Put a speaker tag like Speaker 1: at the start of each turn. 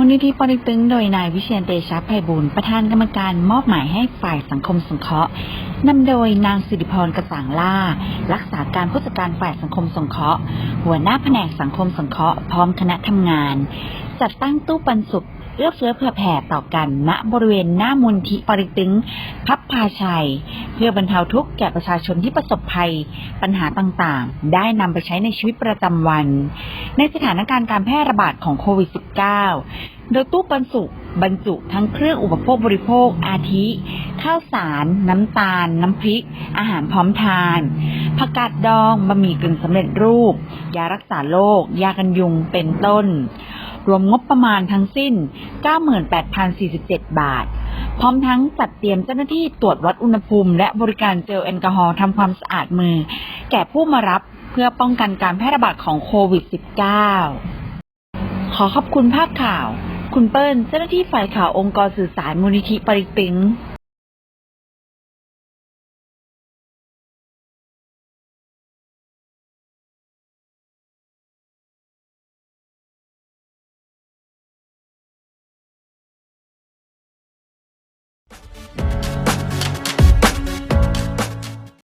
Speaker 1: มนิธิปริตึงโดยนายวิเชียนเตชะไพบุญประธานกรรมการมอบหมายให้ฝ่ายสังคมสงเคราะห์นำโดยนางสิริพรกระสังล่า รักษาการผู้จัดการฝ่ายสังคมสงเคราะห์ หัวหน้าแผนกสังคมสงเคราะห์พร้อมคณะทำงาน จัดตั้งตู้ปันสุข เอื้อเฟื้อเผื่อแผ่ต่อกันณบริเวณหน้ามูลที่ปริตึงพับพาชัย เพื่อบรรเทาทุกข์แก่ประชาชนที่ประสบภัยปัญหาต่างๆ ได้นำไปใช้ในชีวิตประจำวัน ในสถานการณ์การแพร่ระบาดของโควิด -19 โดยตู้ปันสุบรรจุทั้งเครื่องอุปโภคบริโภคอาทิ ข้าวสาร น้ำตาล น้ำพริก อาหารพร้อมทานผักกาดดองบะหมี่กึ่งสำเร็จรูป ยารักษาโรคยากันยุงเป็นต้น รวมงบประมาณทั้งสิ้น 98,047 บาท พร้อมทั้งจัดเตรียมเจ้าหน้าที่ตรวจวัดอุณหภูมิ และบริการเจลแอลกอฮอล์ทำความสะอาดมือ แก่ผู้มารับเพื่อป้องกันการแพร่ระบาดของโควิด -19 ขอขอบคุณภาพข่าว คุณเปิ้ลเจ้าหน้าที่ฝ่ายข่าวองค์กรสื่อสารมูลนิธิปริติง